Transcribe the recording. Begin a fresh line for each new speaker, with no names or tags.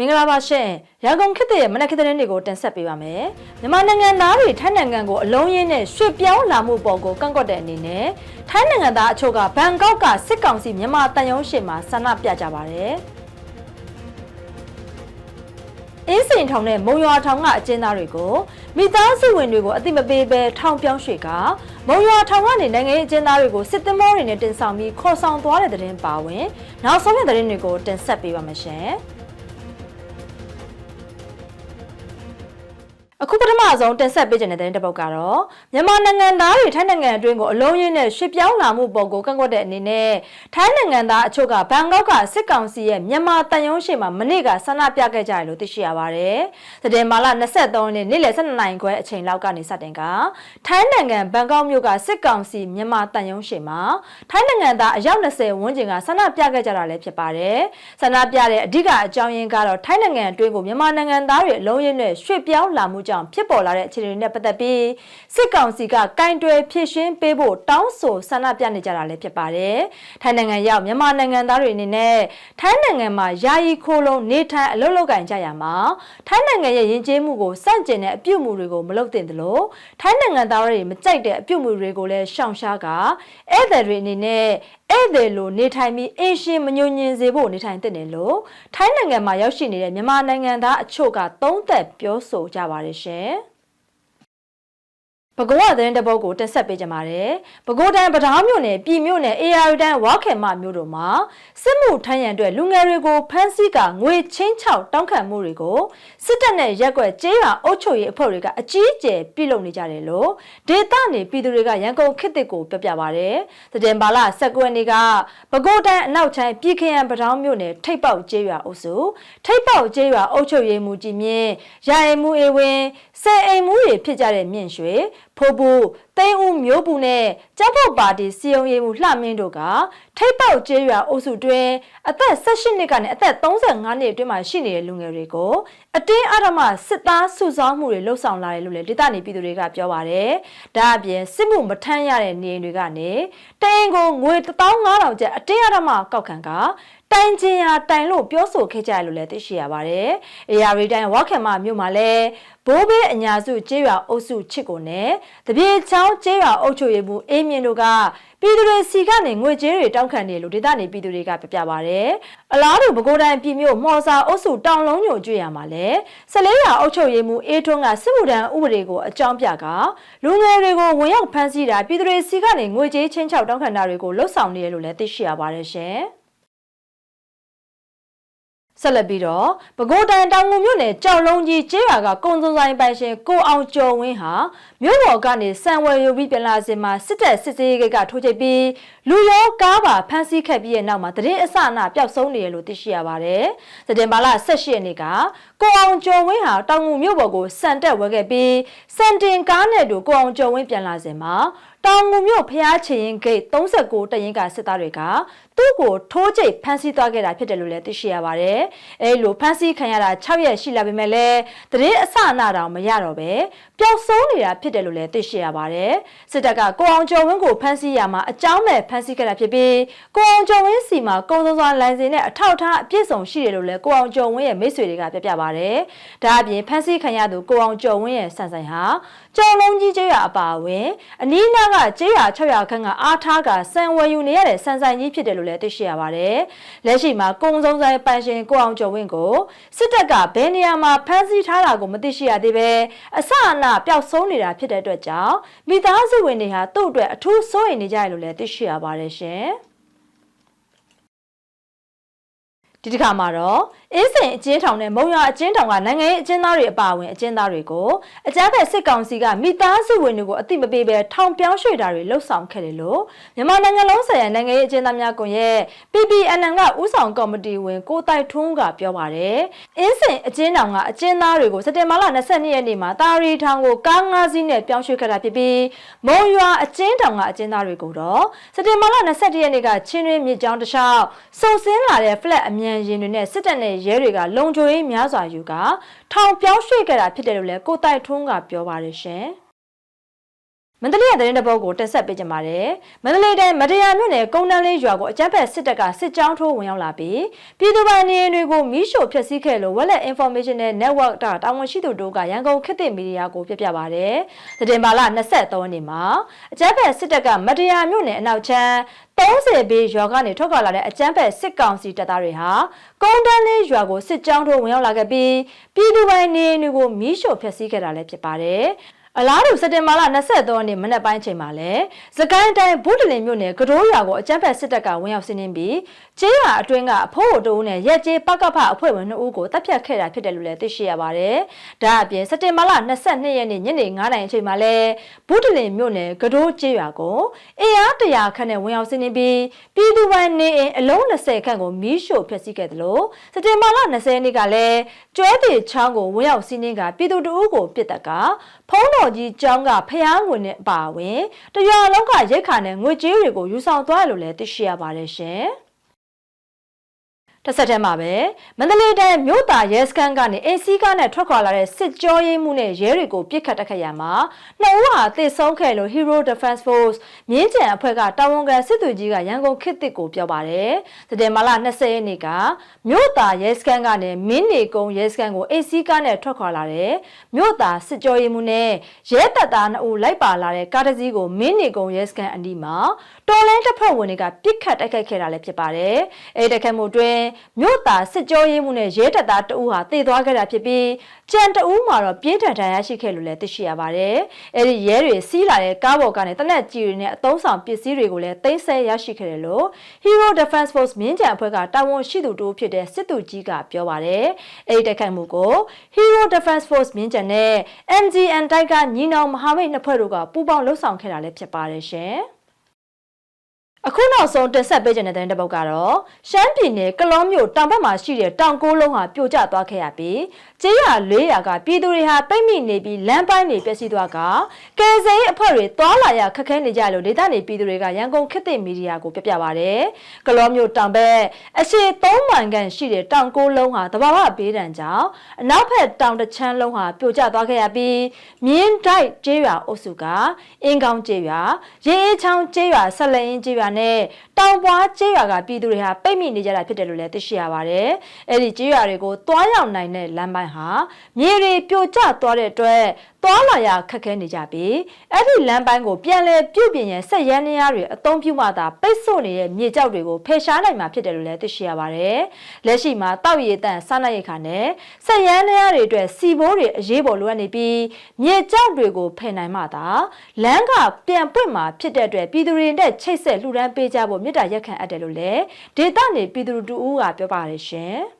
မင်္ဂလာပါရှင်ရန်ကုန်ခေတ်ရဲ့မနက်ခေတ်သတင်းတွေကိုတင်ဆက်ပေးပါမယ်မြန်မာနိုင်ငံသားတွေထိုင်းနိုင်ငံကိုအလုံးရင်းနဲ့ရွှေ့ပြောင်းလာမှုပေါ်ကိုကန့်ကွက်တဲ့အနေနဲ့ထိုင်းနိုင်ငံသားအချို့ကဘန်ကောက်ကစစ်ကောင်စီမြန်မာတန်ယုံရှေ့မှာဆန္ဒပြကြပါတယ်အင်းစိန်ထောင်နဲ့မုံရွာထောင်ကအကျဉ်းသားတွေကိုမိသားစုဝင်တွေကိုအတိမပေးဘဲထောင်ပြောင်းရွှေ့ကမုံရွာထောင်ကနေနိုင်ငံရေးအကျဉ်းသားတွေကိုစစ်သင်္ဘောတွေနဲ့တင်ဆောင်ပြီးခေါ်ဆောင်သွားတဲ့တဲ့တင်ပါဝင် နောက်ဆုံးရတဲ့တဲ့တင်တွေကိုတင်ဆက်ပေးပါမယ်ရှင် အခုပထမဆုံးတင်ဆက်ပေးခြင်းတဲ့တဲ့တစ်ပုတ်ကတော့မြန်မာနိုင်ငံသားတွေထိုင်းနိုင်ငံအတွင်းကိုအလုံးရင်းနဲ့ရွှေ့ပြောင်းလာမှုပုံကိုကန့်ကွက်တဲ့အနေနဲ့ထိုင်းနိုင်ငံသားအချို့ကဘန်ကောက်ကစစ်ကောင်စီရဲ့မြန်မာတန်ယုံရှိမှာမနေ့ကဆန္ဒပြခဲ့ကြတယ်လို့သိရှိရပါတယ်။သတင်းမာလာ23ရက်နေ့နေ့လယ်12နိုင်ခွဲအချိန်လောက်ကနေစတင်ကထိုင်းနိုင်ငံဘန်ကောက်မြို့ကစစ်ကောင်စီမြန်မာတန်ယုံရှိမှာထိုင်းနိုင်ငံသားအယောက်20ဝန်းကျင်ကဆန္ဒပြခဲ့ကြတာလည်းဖြစ်ပါတယ်။ဆန္ဒပြတဲ့အဓိကအကြောင်းရင်းကတော့ထိုင်းနိုင်ငံအတွင်းကိုမြန်မာနိုင်ငံသားတွေအလုံးရင်းနဲ့ရွှေ့ပြောင်းလာမှုကြောင့်ဖြစ်ပေါ်လာတဲ့အခြေအနေတွေနဲ့ပတ်သက်ပြီးစစ်ကောင်စီကကင်တွယ်ဖြည့်ရှင်းပေးဖို့တောင်းဆိုဆန္ဒပြနေကြတာလည်းဖြစ်ပါတယ်။ထိုင်းနိုင်ငံရောက်မြန်မာနိုင်ငံသားတွေအနေနဲ့ထိုင်းနိုင်ငံမှာယာယီခိုးလုံးနေထိုင်အလုပ်လုပ်ကင်ကြရမှာထိုင်းနိုင်ငံရဲ့ယဉ်ကျေးမှုကိုစန့်ကျင်တဲ့အပြုအမူတွေကိုမလုပ်သင့်သလိုထိုင်းနိုင်ငံသားတွေမကြိုက်တဲ့အပြုအမူတွေကိုလည်းရှောင်ရှားကဧည့်သည်တွေအနေနဲ့ ဧည့်သည်လိုနေထိုင်ပြီးအင်းရှင်မညွညင်စေဖို့နေထိုင်တဲ့တယ်လို့ထိုင်းနိုင်ငံမှာရောက်ရှိနေတဲ့မြန်မာနိုင်ငံသားအချို့ကသုံးသက်ပြောဆိုကြပါတယ်ရှင်။ ပဲခူးဝသတင်းတပုတ်ကိုတက်ဆက်ပေးကြပါမယ်။ပဲခူးတိုင်းပထောင်းမြို့နယ်ပြည်မြို့နယ် AR တိုင်းဝါခေမမြို့တို့မှာစစ်မှုထမ်းရန်အတွက်လူငယ်တွေကိုဖမ်းဆီးကငွေချင်းချောက်တောင်းခံမှုတွေကိုစစ်တပ်နဲ့ရက်ကွက်ကျေးရွာအုပ်ချုပ်ရေးအဖွဲ့တွေကအကြီးအကျယ်ပြုလုပ်နေကြတယ်လို့ဒေသနေပြည်သူတွေကရန်ကုန်ခေတ်တစ်ကိုပြောပြပါဗျ။သတင်းပါလာစက်ကွက်နေကပဲခူးတိုင်းအနောက်ချိုင်းပြည်ခရန်ပထောင်းမြို့နယ်ထိပ်ပေါက်ကျေးရွာအုပ်စုထိပ်ပေါက်ကျေးရွာအုပ်ချုပ်ရေးမှူးကြီးမြင့်ရာအိမ်မှုအေဝင်း ဆယ်အိမ်မှုတွေဖြစ်ကြတဲ့မြင့်ရွှေဖိုးဘူး သိန်းဦးမျိုးပူနဲ့ကျန်းဖို့ပါတီစီယုံရေးမှုလှမင်းတို့ကထိပ်ပေါက်ကျေးရွာအုပ်စုတွင်အသက်18နှစ်ကနေအသက်35နှစ်အတွင်းမှာရှိနေတဲ့လူငယ်တွေကိုအတင်းအဓမ္မစစ်သားစုဆောင်းမှုတွေလှုပ်ဆောင်လာတယ်လို့လည်းဒေသနေပြည်သူတွေကပြောပါတယ်။ဒါအပြင်စစ်မှုမထမ်းရတဲ့နေအိမ်တွေကနေတအိမ်ကိုငွေ15000ကျပ်အတင်းအဓမ္မကောက်ခံကတိုင်ချင်ရာတိုင်လို့ပြောဆိုခဲ့ကြရလို့လည်းသိရှိရပါတယ်။ AR တိုင်းဝါခင်မမြို့မှာလည်းဘိုးဘေးအညာစုကျေးရွာအုပ်စုချစ်ကိုနဲ့တပြေချောင်းကျေးရွာအုပ်ချုပ်ရေးမှူးအေးမြင့်တို့ကပြည်သူတွေစီကနေငွေကြေးတွေတောင်းခံတယ်လို့ဒေသနေပြည်သူတွေကပြပြပါဗျ။အလားတူပဲခူးတိုင်းပြည်မြို့မော်စာအုပ်စုတောင်လုံးညိုကျွေရမှာလဲဆလေးရွာအုပ်ချုပ်ရေးမှူးအေးထွန်းကစစ်မှုထမ်းဥပဒေကိုအကြောင်းပြကလူငယ်တွေကိုဝင်ရောက်ဖမ်းဆီးတာပြည်သူတွေစီကနေငွေကြေးချင်းချောက်တောင်းခံတာတွေကိုလှုပ်ဆောင်နေရလို့လည်းသိရှိရပါတယ်ရှင်။ ဆက်လက်ပြီးတော့ပဲခူးတိုင်းတောင်ငူမြို့နယ်ကြောက်လုံးကြီးကျေးရွာကကုံစုံဆိုင်ပိုင်ရှင်ကိုအောင်ကျော်ဝင်းဟာမြို့ပေါ်ကနေစံဝယ်ယူပြီးပြန်လာစဉ်မှာစစ်တပ်စစ်စေးဂိတ်ကထိုးချိတ်ပြီးလူရောကားပါဖမ်းဆီးခဲ့ပြီးတဲ့နောက်မှာတရင်အစအနပျောက်ဆုံးနေရလို့သိရှိရပါတယ်။စတင်ပါလာ18ရက်နေ့ကကိုအောင်ကျော်ဝင်းဟာတောင်ငူမြို့ပေါ်ကိုစံတက်ဝဲခဲ့ပြီးစံတင်ကားနဲ့တူကိုအောင်ကျော်ဝင်းပြန်လာစဉ်မှာ တောင်ငူမြို့ဖျားချရင်ဂိတ်39တရင်ကစစ်သားတွေကသူ့ကိုထိုးကျိတ်ဖမ်းဆီးသွားခဲ့တာဖြစ်တယ်လို့လည်းသိရှိရပါတယ်။အဲလိုဖမ်းဆီးခံရတာ6ရက်ရှိလာပေမဲ့လည်းတရင်အစအနတောင်မရတော့ပဲပျောက်ဆုံးနေတာဖြစ်တယ်လို့လည်းသိရှိရပါတယ်။စစ်တပ်ကကိုအောင်ကျော်ဝင်းကိုဖမ်းဆီးရမှာအကြောင်းမဲ့ဖမ်းဆီးခဲ့တာဖြစ်ပြီးကိုအောင်ကျော်ဝင်းစီမှာကုံစုံစွာလိုင်စင်နဲ့အထောက်အထားအပြည့်စုံရှိတယ်လို့လည်းကိုအောင်ကျော်ဝင်းရဲ့မိတ်ဆွေတွေကပြောပြပါတယ်။ဒါအပြင်ဖမ်းဆီးခံရသူကိုအောင်ကျော်ဝင်းရဲ့ဆန်ဆိုင်ဟာကျော်လုံးကြီးကျေးရွာအပါအဝင်အနီးနားကကျေးရွာ600ခန့်ကအားထားကစံဝယ်ယူနေရတဲ့ဆန်ဆိုင်ကြီးဖြစ်တယ်လို့လည်းသိရှိရပါတယ်။လက်ရှိမှာကုံစုံဆိုင်ပန်ရှင်ကိုအောင်ကျော်ဝင်းကိုစစ်တပ်ကဘယ်နေရာမှာဖမ်းဆီးထားတာကိုမသိရှိရသေးပဲအစအနပျောက်ဆုံးနေတာဖြစ်တဲ့အတွက်ကြောင့်မိသားစုဝင်တွေဟာသူ့အတွက်အထူးစိုးရိမ်နေကြရလို့လည်းသိရှိရပါတယ်ရှင်။ ဒီတစ်ခါမှာတော့အင်းစိန်အကျဉ်းထောင်နဲ့မုံရွာအကျဉ်းထောင်ကနိုင်ငံရေးအကျဉ်းသားတွေအပါအဝင်အကျဉ်းသားတွေကိုအကြမ်းဖက်စစ်ကောင်စီကမိသားစုဝင်တွေကိုအတိမပေးဘဲထောင်ပြောင်းရွှေ့တာတွေလှုပ်ဆောင်ခဲ့တယ်လို့မြန်မာနိုင်ငံလုံးဆိုင်ရာနိုင်ငံရေးအကျဉ်းသားများကွန်ရက် PPNN ကဦးဆောင်ကော်မတီဝင်ကိုတိုက်ထွန်းကပြောပါတယ်။အင်းစိန်အကျဉ်းထောင်ကအကျဉ်းသားတွေကိုစက်တင်ဘာလ22ရက်နေ့မှာတာရီထောင်ကိုကားငါးစီးနဲ့ပြောင်းရွှေ့ခဲ့တာဖြစ်ပြီးမုံရွာအကျဉ်းထောင်ကအကျဉ်းသားတွေကိုတော့စက်တင်ဘာလ22ရက်နေ့ကချင်းတွင်းမြစ်ကြောင်းတစ်လျှောက်စုံစင်းလာတဲ့ flat အမြန်ယာဉ်တွေနဲ့စစ်တပ်နဲ့ရဲတွေကလုံခြုံရေးများစွာယူကထောင်ပြောင်းရွှေ့ခဲ့တာဖြစ်တယ်လို့လည်းကိုတိုက်ထွန်းကပြောပါတယ်ရှင်။ မန္တလေးရသတင်းတပုတ်ကိုတက်ဆက်ပေးကြပါမယ်။မန္တလေးတိုင်းမတရားမြို့နယ်ကုန်းတန်းလေးရွာကိုအကြမ်းဖက်စစ်တပ်ကစစ်ကြောင်းထိုးဝင်ရောက်လာပြီးပြည်သူပိုင်နေအိမ်တွေကိုမီးရှို့ဖျက်ဆီးခဲ့လို့ Wallet Information နဲ့ Network တာတာဝန်ရှိသူတို့ကရန်ကုန်ခေတ်သစ်မီဒီယာကိုပြပြပါဗျ။သတင်းပါလ23ရက်နေ့မှာအကြမ်းဖက်စစ်တပ်ကမတရားမြို့နယ်အနောက်ချမ်း30ဘေးရွာကနေထွက်ခွာလာတဲ့အကြမ်းဖက်စစ်ကောင်စီတပ်သားတွေဟာကုန်းတန်းလေးရွာကိုစစ်ကြောင်းထိုးဝင်ရောက်လာခဲ့ပြီးပြည်သူပိုင်နေအိမ်တွေကိုမီးရှို့ဖျက်ဆီးခဲ့တာလည်းဖြစ်ပါတယ်။ အလားတူစက်တင်ဘာလ23ရက်နေ့မနက်ပိုင်းချိန်မှာလည်းစကိုင်းတိုင်းဘုဒ္ဓလင်မြို့နယ်ကတိုးရွာကိုအကြမ်းဖက်စစ်တပ်ကဝင်ရောက်စီးနင်းပြီးကျေးရွာအတွင်းကအဖိုးအတိုးနဲ့ရက်ကျေးပကဖအဖွဲ့ဝင်2ဦးကိုတပ်ဖြတ်ခဲ့တာဖြစ်တယ်လို့လည်းသိရှိရပါတယ်။ဒါအပြင်စက်တင်ဘာလ22ရက်နေ့ညနေ9:00နာရီအချိန်မှာလည်းဘုဒ္ဓလင်မြို့နယ်ကတိုးကျေးရွာကိုအင်အား100ခန့်နဲ့ဝင်ရောက်စီးနင်းပြီးပြည်သူပိုင်နေအိမ်အလုံး20ခန့်ကိုမီးရှို့ဖျက်ဆီးခဲ့တယ်လို့စက်တင်ဘာလ20ရက်နေ့ကလည်းကျွဲတီချောင်းကိုဝင်ရောက်စီးနင်းကပြည်သူတို့ကိုပြစ်တက်ကဖုံးတော်ကြီးကျောင်းကဖျားငွေနဲ့အပါအဝင်တရွာလုံးကရိတ်ခါနဲ့ငွေကြေးတွေကိုယူဆောင်သွားတယ်လို့လည်းသိရှိရပါတယ်ရှင်။ တစ်ဆက်တည်းမှာပဲမန္တလေးတိုင်းမြို့သားရဲစခန်းကနေအေစီကားနဲ့ထွက်ခွာလာတဲ့စစ်ကြောရေးမှုနဲ့ရဲတွေကိုပြစ်ခတ်တက်ခတ်ရမှာနှစ်ဦးဟာသေဆုံးခဲ့လို့ Hero Defense Force မြင်းကျန်အဖွဲ့ကတာဝန်ခံစစ်သူကြီးကရန်ကုန်ခေတ်တစ်ကိုပြောပါတယ်။တတယ်မလ20ရက်နေ့ကမြို့သားရဲစခန်းကနေမင်းနေကုန်းရဲစခန်းကိုအေစီကားနဲ့ထွက်ခွာလာတဲ့မြို့သားစစ်ကြောရေးမှုနဲ့ရဲတပ်သားနှစ်ဦးလိုက်ပါလာတဲ့ကားတစ်စီးကိုမင်းနေကုန်းရဲစခန်းအနီးမှာ တော်လင်းတပ်ဖွဲ့ဝင်တွေကပြစ်ခတ်တိုက်ခိုက်ခဲ့တာလည်းဖြစ်ပါတယ်။အဲဒီတိုက်ခိုက်မှုအတွင်းမြို့သားစစ်ကြောရေးမှုနဲ့ရဲတပ်သားတအူးဟာတည်သွားခဲ့တာဖြစ်ပြီးကြံတအူးမှာတော့ပြင်းထန်ဒဏ်ရာရှိခဲ့လို့လည်းသိရှိရပါတယ်။အဲဒီရဲတွေစီးလာတဲ့ကားပေါ်ကနေတနက်ကြီးတွေနဲ့အသုံးဆောင်ပစ္စည်းတွေကိုလည်းသိမ်းဆည်းရရှိခဲ့တယ်လို့ Hero Defense Force မြင်းကြံအဖွဲ့ကတာဝန်ရှိသူတို့ဖြစ်တဲ့စစ်သူကြီးကပြောပါတယ်။အဲဒီတိုက်ခိုက်မှုကို Hero Defense Force မြင်းကြံနဲ့ MGN တိုက်ကညီနောင်မဟာမိတ်နှစ်ဖွဲ့တို့ကပူးပေါင်းလှုပ်ဆောင်ခဲ့တာလည်းဖြစ်ပါတယ်ရှင်။ အခုနောက်ဆုံးတင်ဆက်ပေးခြင်းတဲ့တဲ့ပုတ်ကတော့ရှမ်းပြည်နယ်ကလောမြို့တောင်ဘက်မှာရှိတဲ့တောင်ကိုးလုံးဟာပြိုကျသွားခဲ့ရပြီးကျေးရွာ၄ရွာကပြည်သူတွေဟာပိတ်မိနေပြီးလမ်းပိုင်းတွေပျက်စီးသွားကကယ်ဆယ်ရေးအဖွဲ့တွေတွာလာရခက်ခဲနေကြလို့ဒေသနေပြည်သူတွေကရန်ကုန်ခေတ်သစ်မီဒီယာကိုပြပြပါဗျ။ကလောမြို့တောင်ဘက်အရှိ၃မိုင်ခန့်ရှိတဲ့တောင်ကိုးလုံးဟာတဘာဝဘေးဒဏ်ကြောင့်အနောက်ဘက်တောင်တချမ်းလုံးဟာပြိုကျသွားခဲ့ရပြီးမြင်းတိုက်ကျေးရွာအုပ်စုကအင်းကောင်းကျေးရွာရေအေးချောင်းကျေးရွာဆက်လက်အင်းကျေးရွာနဲ့တောင်ပွားကျေးရွာကပြည်သူတွေဟာပိတ်မိနေကြတာဖြစ်တယ်လို့လည်းသိရှိရပါတယ်။အဲ့ဒီကျေးရွာတွေကိုတွားရောက်နိုင်တဲ့လမ်းပိုင်းဟာမြေတွေပြိုကျသွားတဲ့အတွက်တွားလာရခက်ခဲနေကြပြီးအဲ့ဒီလမ်းပိုင်းကိုပြန်လဲပြုတ်ပြင်ရဆက်ရန်နေရတွေအသုံးပြုမှသာပိတ်ဆို့နေတဲ့မြေကြောက်တွေကိုဖယ်ရှားနိုင်မှာဖြစ်တယ်လို့လည်းသိရှိရပါတယ်။လက်ရှိမှာတောက်ရည်တန့်စားနပ်ရိက္ခာနဲ့ဆက်ရန်နေရတွေအတွက်စီဘိုးတွေအရေးပေါ်လိုအပ်နေပြီးမြေကြောက်တွေကိုဖယ်နိုင်မှသာလမ်းကပြန်ပွင့်မှာဖြစ်တဲ့အတွက်ပြည်သူတွေနဲ့ချိတ်ဆက်လှူဒန်းပေးကြဖို့မြစ်တာရက်ခံအပ်တယ်လို့လည်းဒေသနေပြည်သူတူဦးကပြောပါတယ်ရှင်